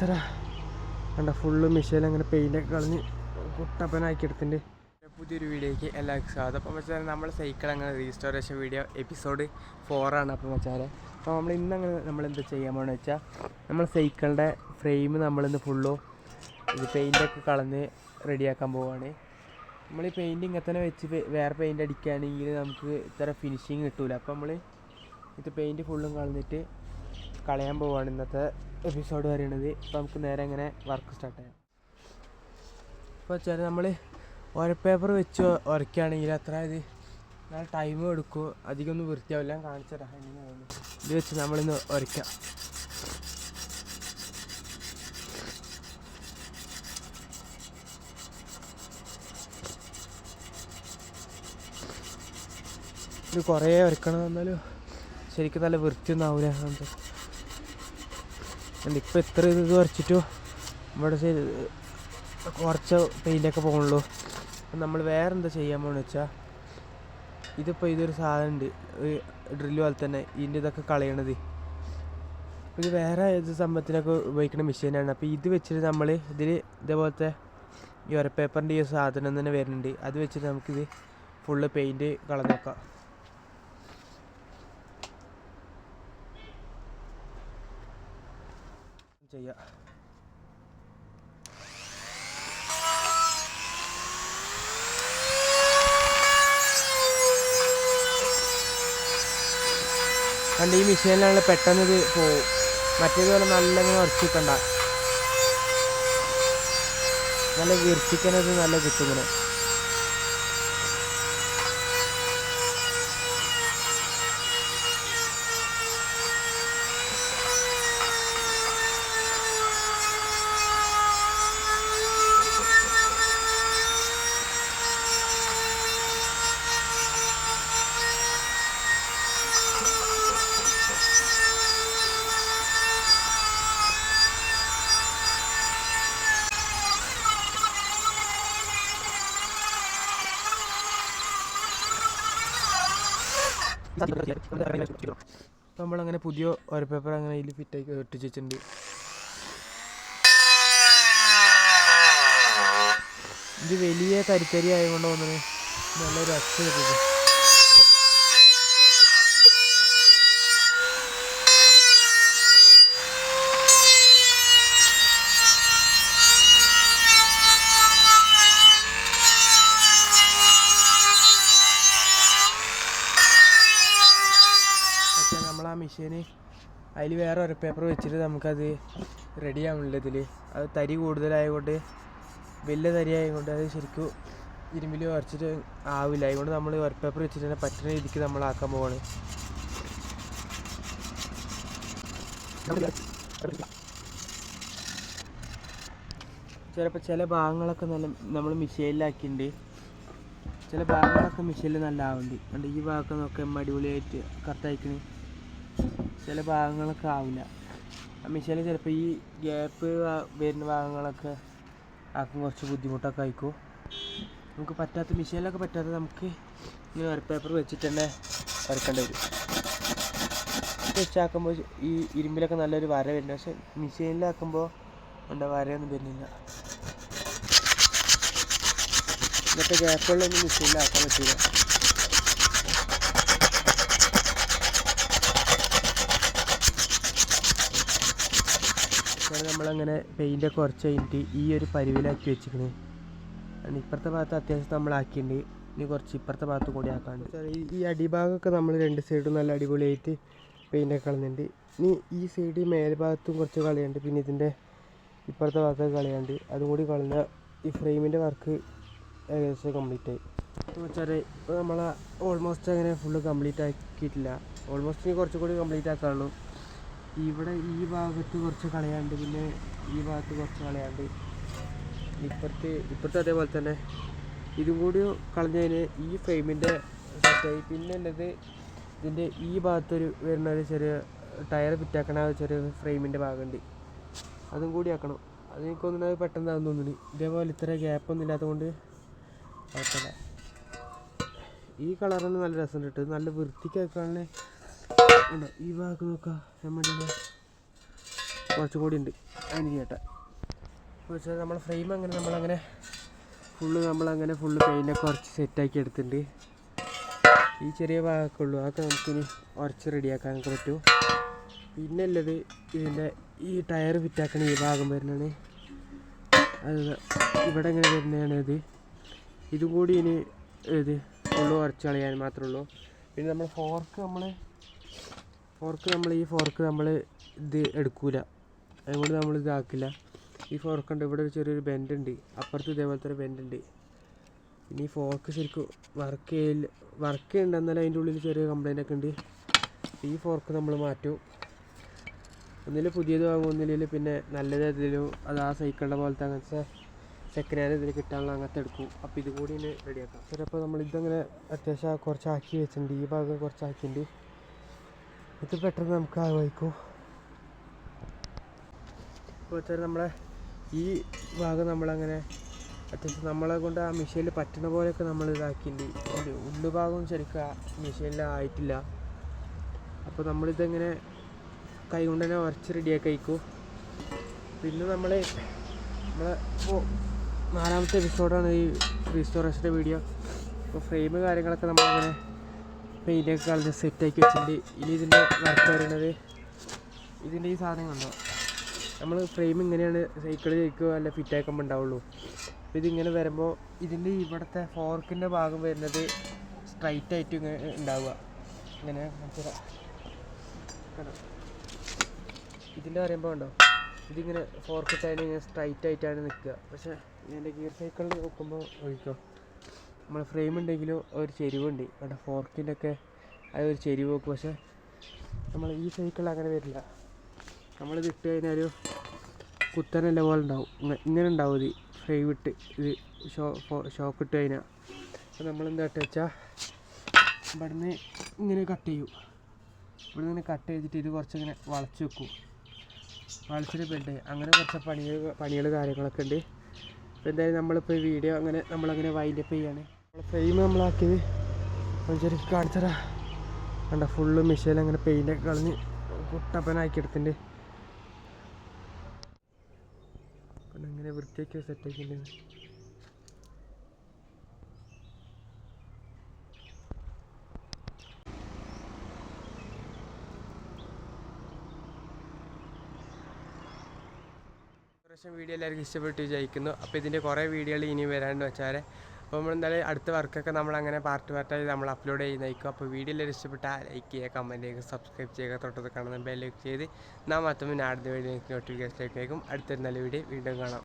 കാണിച്ചതാ കണ്ട full machine അങ്ങനെ പെയിന്റൊക്കെ കളഞ്ഞ് കുട്ടപ്പനാക്കി എടുത്തിട്ടുണ്ട്. പുതിയൊരു വീഡിയോയ്ക്ക് എല്ലാവർക്കും സ്വാഗതം. അപ്പോൾ വെച്ചാൽ നമ്മൾ സൈക്കിൾ അങ്ങനെ റീസ്റ്റോറേഷൻ വീഡിയോ എപ്പിസോഡ് ഫോറാണ് അപ്പോൾ വെച്ചാൽ അപ്പോൾ നമ്മൾ ഇന്ന് അങ്ങനെ നമ്മൾ എന്താ ചെയ്യാൻ പോകുന്നത് വെച്ചാൽ നമ്മൾ സൈക്കിളിന്റെ ഫ്രെയിം നമ്മളിന്ന് ഫുള്ളും ഇത് പെയിന്റൊക്കെ കളഞ്ഞ് റെഡിയാക്കാൻ പോവുകയാണ് നമ്മൾ ഈ പെയിന്റ് ഇങ്ങനെ തന്നെ വെച്ച് വേറെ പെയിന്റ് അടിക്കുകയാണെങ്കിൽ നമുക്ക് ഇത്ര ഫിനിഷിങ് കിട്ടില്ല അപ്പോൾ നമ്മൾ ഇത് പെയിന്റ് ഫുള്ളും കളഞ്ഞിട്ട് കളയാൻ പോവുകയാണ് ഇന്നത്തെ എപ്പിസോഡ് പറയുന്നത്. അപ്പോൾ നമുക്ക് നേരെ ഇങ്ങനെ വർക്ക് സ്റ്റാർട്ട് ചെയ്യാം. ഇപ്പോൾ വെച്ചാൽ നമ്മൾ പേപ്പർ വെച്ച് ഉരയ്ക്കുകയാണെങ്കിൽ അത്ര ഇത് നല്ല ടൈം എടുക്കും. അധികം ഒന്നും വൃത്തിയാവില്ല. കാണിച്ചു തരാം. ഇത് വെച്ച് നമ്മളിന്ന് ഉരയ്ക്കാം. ഇത് കുറേ ഒരുക്കണം എന്നാലും ശരിക്കും നല്ല വൃത്തിയൊന്നും ആവില്ല അങ്ങനത്തെ ഇപ്പം ഇത്ര ഇത് വരച്ചിട്ടു ഇവിടെ കുറച്ച് പെയിന്റൊക്കെ പോകുള്ളൂ നമ്മൾ വേറെ എന്താ ചെയ്യാൻ പോകുന്നത് വെച്ചാൽ ഇതിപ്പോൾ ഇതൊരു സാധനം ഉണ്ട് ഡ്രില്ല് പോലെ തന്നെ ഇതിന്റെ ഇതൊക്കെ കളയണത്. ഇത് വേറെ ഇത് സംഭവത്തിനൊക്കെ ഉപയോഗിക്കുന്ന മെഷീനാണ് അപ്പോൾ ഇത് വെച്ചിട്ട് നമ്മൾ ഇതിൽ ഇതേപോലത്തെ ഈ ഒരപ്പേപ്പറിന്റെ ഈ സാധനം തന്നെ വരുന്നുണ്ട്. അത് വെച്ചിട്ട് നമുക്കിത് ഫുള്ള് പെയിന്റ് കളഞ്ഞ് നോക്കാം ചെയ്യാം. കണ്ട് ഈ മെഷീനിലാണ് പെട്ടെന്ന് ഇത് പോവും. മറ്റേതുപോലെ നല്ല ഇങ്ങനെ ഉറച്ചിക്കണ്ട നല്ല വിർച്ചിക്കനത് നല്ല കിട്ടും ഇങ്ങനെ. നമ്മളങ്ങനെ പുതിയ ഒരു പേപ്പർ അങ്ങനെ ഇതിൽ ഫിറ്റാക്കി ഒട്ടിച്ച് വെച്ചിട്ടുണ്ട്. ഇത് വലിയ തരിത്തരി ആയതുകൊണ്ട് തോന്നുന്നു. നല്ലൊരു അച്ഛ മെഷീന് അതിൽ വേറെ ഒരു പേപ്പർ വെച്ചിട്ട് നമുക്കത് റെഡി ആവുന്നില്ല ഇതിൽ അത് തരി കൂടുതലായതുകൊണ്ട് വലിയ തരി ആയതുകൊണ്ട് അത് ശരിക്കും ഇരുമ്പിൽ വരച്ചിട്ട് ആവില്ല. അതുകൊണ്ട് നമ്മൾ പേപ്പർ വെച്ചിട്ട് തന്നെ പറ്റുന്ന രീതിക്ക് നമ്മൾ ആക്കാൻ പോവാണ്. ചിലപ്പോൾ ചില ഭാഗങ്ങളൊക്കെ നല്ല നമ്മൾ മിഷീനിലാക്കിയിട്ടുണ്ട് ചില ഭാഗങ്ങളൊക്കെ മിഷീനിൽ നല്ല ആവുന്നുണ്ട് അതുകൊണ്ട് ഈ ഭാഗമൊക്കെ നമ്മൾ അടിപൊളിയായിട്ട് കറക്റ്റ് ചില ഭാഗങ്ങളൊക്കെ ആവില്ല. മെഷീനിൽ ചിലപ്പോൾ ഈ ഗ്യാപ്പ് വരുന്ന ഭാഗങ്ങളൊക്കെ ആക്കും കുറച്ച് ബുദ്ധിമുട്ടൊക്കെ ആയിക്കും. നമുക്ക് പറ്റാത്ത മെഷീനിലൊക്കെ പറ്റാത്ത നമുക്ക് ഇങ്ങനെ ഒരു പേപ്പർ വെച്ചിട്ട് തന്നെ വരക്കേണ്ടി വരും. വെച്ചാക്കുമ്പോൾ ഈ ഇരുമ്പിലൊക്കെ നല്ലൊരു വര വരുന്നുണ്ട്. പക്ഷെ മെഷീനിലാക്കുമ്പോൾ എന്താ വരയൊന്നും വരുന്നില്ല. ഇന്നത്തെ ഗ്യാപ്പുകളൊന്നും മെഷീനിലാക്കാൻ പറ്റില്ല അങ്ങനെ നമ്മളങ്ങനെ പെയിന്റൊക്കെ കുറച്ച് കഴിഞ്ഞിട്ട് ഈ ഒരു പരുവിലാക്കി വെച്ചിരിക്കുന്നത് അതിന് ഇപ്പുറത്തെ ഭാഗത്ത് അത്യാവശ്യം നമ്മളാക്കിയിട്ടുണ്ട്. ഇനി കുറച്ച് ഇപ്പുറത്തെ ഭാഗത്തും കൂടി ആക്കാണ്ട്. ഈ- അടിഭാഗമൊക്കെ നമ്മൾ രണ്ട് സൈഡും നല്ല അടിപൊളിയായിട്ട് പെയിന്റൊക്കെ കളഞ്ഞിട്ടുണ്ട്. ഇനി ഈ സൈഡ് മേൽഭാഗത്തും കുറച്ച് കളിയുണ്ട് പിന്നെ ഇതിന്റെ ഇപ്പുറത്തെ ഭാഗത്തൊക്കെ കളിയുണ്ട് അതും കൂടി കളഞ്ഞ ഈ ഫ്രെയിമിന്റെ വർക്ക് ഏകദേശം കംപ്ലീറ്റ് ആയി. വെച്ചാൽ ഇപ്പോൾ നമ്മൾ ഓൾമോസ്റ്റ് അങ്ങനെ ഫുള്ള് കംപ്ലീറ്റ് ആക്കിയിട്ടില്ല. ഓൾമോസ്റ്റ് ഇനി കുറച്ചും കൂടി കംപ്ലീറ്റ് ആക്കാനുള്ളൂ. ഇവിടെ ഈ ഭാഗത്ത് കുറച്ച് കളയാണ്ട് പിന്നെ ഈ ഭാഗത്ത് കുറച്ച് കളയാണ്ട്. ഇപ്പുറത്ത് ഇപ്പുറത്ത് അതേപോലെ തന്നെ. ഇതും കൂടി കളഞ്ഞതിന് ഈ ഫ്രെയിമിന്റെ സെറ്റായി. പിന്നെ ഉള്ളത് ഇതിന്റെ ഈ ഭാഗത്തൊരു വരുന്ന ഒരു ചെറിയ ടയർ ഫിറ്റാക്കണ ചെറിയ ഫ്രെയിമിന്റെ ഭാഗമുണ്ട്. അതും കൂടി ആക്കണം. അത് എനിക്ക് തോന്നുന്നത് പെട്ടെന്ന് ആകുന്നു തോന്നുന്നു. ഇതേപോലെ ഇത്ര ഗ്യാപ്പൊന്നും ഇല്ലാത്തതുകൊണ്ട് കുഴപ്പമില്ല. ഈ കളറിന് നല്ല രസമുണ്ട് നല്ല വൃത്തിക്കാക്കാണല്ലേ ഉണ്ടോ. ഈ ഭാഗത്ത് നോക്കാം. നമ്മുടെ കുറച്ചും കൂടി ഉണ്ട്. അതിന് ചേട്ടാ വെച്ചാൽ നമ്മൾ ഫ്രെയിം അങ്ങനെ നമ്മളങ്ങനെ ഫുള്ള് നമ്മളങ്ങനെ ഫുള്ള് പെയിന്റൊക്കെ കുറച്ച് സെറ്റാക്കി എടുത്തിട്ടുണ്ട്. ഈ ചെറിയ ഭാഗമൊക്കെ ഉള്ളൂ. അതൊക്കെ നമുക്കിനി ഉറച്ച് റെഡിയാക്കാനൊക്കെ പറ്റും. പിന്നെ ഉള്ളത് ഇതിന്റെ ഈ ടയർ ഫിറ്റാക്കണ ഈ ഭാഗം വരുന്നതാണ്. അത് ഇവിടെ ഇങ്ങനെ വരുന്നതാണ് ഇത്. ഇതും കൂടി ഇനി ഇത് ഉള്ളു ഉറച്ച് കളയാൻ മാത്രമേ ഉള്ളൂ. പിന്നെ നമ്മൾ ഫോർക്ക് നമ്മൾ ഫോർക്ക് നമ്മൾ ഈ ഫോർക്ക് നമ്മൾ ഇത് എടുക്കൂല. അതുകൊണ്ട് നമ്മൾ ഇതാക്കില്ല. ഈ ഫോർക്ക് ഉണ്ട് ഇവിടെ ഒരു ചെറിയൊരു ബെൻഡ് ഉണ്ട് അപ്പുറത്ത് ഇതേപോലത്തെ ഒരു ബെൻഡ് ഉണ്ട് ഇനി ഫോർക്ക് ശരിക്കും വർക്ക് ചെയ്യില്ല വർക്ക് ചെയ്യണ്ട എന്നാലും അതിന്റെ ഉള്ളിൽ ചെറിയ കംപ്ലൈന്റ് ഒക്കെ ഉണ്ട് ഈ ഫോർക്ക് നമ്മൾ മാറ്റും. ഒന്നിൽ പുതിയത് വാങ്ങും ഒന്നില്ലെങ്കിൽ പിന്നെ നല്ലത് ഏതെങ്കിലും അത് ആ സൈക്കിളിന്റെ പോലത്തെ അങ്ങനത്തെ സെക്കൻഡ് ഹാൻഡ് ഇതിൽ കിട്ടാനുള്ള അങ്ങനത്തെ എടുക്കും. അപ്പോൾ ഇതുകൂടി ഇനി റെഡിയാക്കാം ചിലപ്പോൾ നമ്മൾ ഇതങ്ങനെ അത്യാവശ്യം കുറച്ച് ആക്കി വെച്ചിട്ടുണ്ട്. ഈ ഭാഗം കുറച്ച് ആക്കിയിട്ടുണ്ട് ഇത് പെട്ടെന്ന് നമുക്ക് ആവായിക്കും. ഇപ്പോൾ വെച്ചാൽ നമ്മളെ ഈ ഭാഗം നമ്മളങ്ങനെ അത്യാവശ്യം നമ്മളെ കൊണ്ട് ആ മെഷീനിൽ പറ്റുന്ന പോലെയൊക്കെ നമ്മൾ ഇതാക്കിയിട്ടുണ്ട് ഉള്ളു ഉള്ളുഭാഗം ശരിക്കും ആ മെഷീനിൽ ആയിട്ടില്ല. അപ്പോൾ നമ്മളിതെങ്ങനെ കൈ കൊണ്ട് തന്നെ ഉരച്ച് റെഡിയാക്കി അയക്കും പിന്നെ നമ്മൾ നമ്മളെ ഇപ്പോൾ നാലാമത്തെ എപ്പിസോഡാണ് ഈ റീസ്റ്റോറേഷന്റെ വീഡിയോ അപ്പോൾ ഫ്രെയിം കാര്യങ്ങളൊക്കെ നമ്മളിങ്ങനെ പെയിന്റൊക്കെ കളഞ്ഞ് സെറ്റാക്കി വെച്ചിട്ടുണ്ട്. ഇനി ഇതിന്റെ വർക്ക് പറയുന്നത് ഇതിന്റെ ഈ സാധനം കണ്ടോ നമ്മൾ ഫ്രെയിം ഇങ്ങനെയാണ് സൈക്കിൾ ജയിക്കുക അല്ല ഫിറ്റാക്കുമ്പോൾ ഉണ്ടാവുള്ളൂ. അപ്പോൾ ഇതിങ്ങനെ വരുമ്പോൾ ഇതിന്റെ ഇവിടുത്തെ ഫോർക്കിന്റെ ഭാഗം വരുന്നത് സ്ട്രൈറ്റ് ആയിട്ട് ഇങ്ങനെ ഉണ്ടാവുക. ഇങ്ങനെ ഇതിന്റെ പറയുമ്പോൾ ഉണ്ടോ ഇതിങ്ങനെ ഫോർക്ക് ഇങ്ങനെ സ്ട്രൈറ്റ് ആയിട്ടാണ് നിൽക്കുക. പക്ഷേ ഇതിന്റെ ഗിയർ സൈക്കിളിൽ നോക്കുമ്പോൾ ഒഴിക്കോ? നമ്മൾ ഫ്രെയിം ഉണ്ടെങ്കിലും ഒരു ചെരിവുണ്ട്. അവിടെ ഫോർക്കിന്റെ ഒക്കെ അത് ഒരു ചെരിവ് നോക്കും പക്ഷേ നമ്മൾ ഈ സൈക്കിൾ അങ്ങനെ വരില്ല. നമ്മളിത് ഇട്ട് കഴിഞ്ഞാൽ ഒരു കുത്തനല്ല പോലെ ഉണ്ടാവും. ഇങ്ങനെ ഉണ്ടാവും ഇത് ഫ്രെയിം ഇട്ട്. ഇത് ഷോ ഷോക്ക് ഇട്ട് കഴിഞ്ഞാൽ. അപ്പോൾ നമ്മൾ എന്താ വെച്ചാൽ ഇവിടുന്ന് ഇങ്ങനെ കട്ട് ചെയ്യും. ഇവിടെ നിന്ന് കട്ട് ചെയ്തിട്ട് ഇത് കുറച്ചിങ്ങനെ വളച്ച് വെക്കും. വളച്ചിട്ട് ബെൽഡ് അങ്ങനെ കുറച്ച് പണികൾ പണികൾ കാര്യങ്ങളൊക്കെ ഉണ്ട്. അപ്പോൾ എന്തായാലും നമ്മളിപ്പോൾ ഈ വീഡിയോ അങ്ങനെ നമ്മളങ്ങനെ വൈൻഡപ്പ് നമ്മൾ ഫ്രെയിം നമ്മളാക്കിയത്. ശരിക്കും കാണിച്ചതാ. കണ്ട ഫുള്ള് മെഷീൻ അങ്ങനെ പെയിന്റൊക്കെ കളഞ്ഞ് കുട്ടപ്പനാക്കി എടുത്തിട്ടുണ്ട് അങ്ങനെ വൃത്തിയാക്കി സെറ്റാക്കിയിട്ടുണ്ട് പ്രാവശ്യം വീഡിയോ എല്ലാവർക്കും ഇഷ്ടപ്പെട്ട് വിചാരിക്കുന്നു. അപ്പോൾ ഇതിന്റെ കുറേ വീഡിയോകൾ ഇനി വരാണ്ട് വെച്ചാൽ അപ്പോൾ നമ്മൾ എന്തായാലും അടുത്ത വർക്കൊക്കെ നമ്മൾ അങ്ങനെ പാർട്ട് പാർട്ടായി നമ്മൾ അപ്ലോഡ് ചെയ്യുന്നതായിരിക്കും. അപ്പോൾ വീഡിയോ എല്ലാം ഇഷ്ടപ്പെട്ടാൽ ലൈക്ക് ചെയ്യുക കമന്റ് ചെയ്യുക സബ്സ്ക്രൈബ് ചെയ്യുക തൊട്ടത് കാണുന്ന ബെല്ലൈക്ക് ചെയ്ത് നാം മൊത്തം അടുത്ത വീഡിയോ നോട്ടിഫിക്കേഷനിലേക്ക് അടുത്തൊരു നല്ല വീഡിയോ വീണ്ടും കാണാം.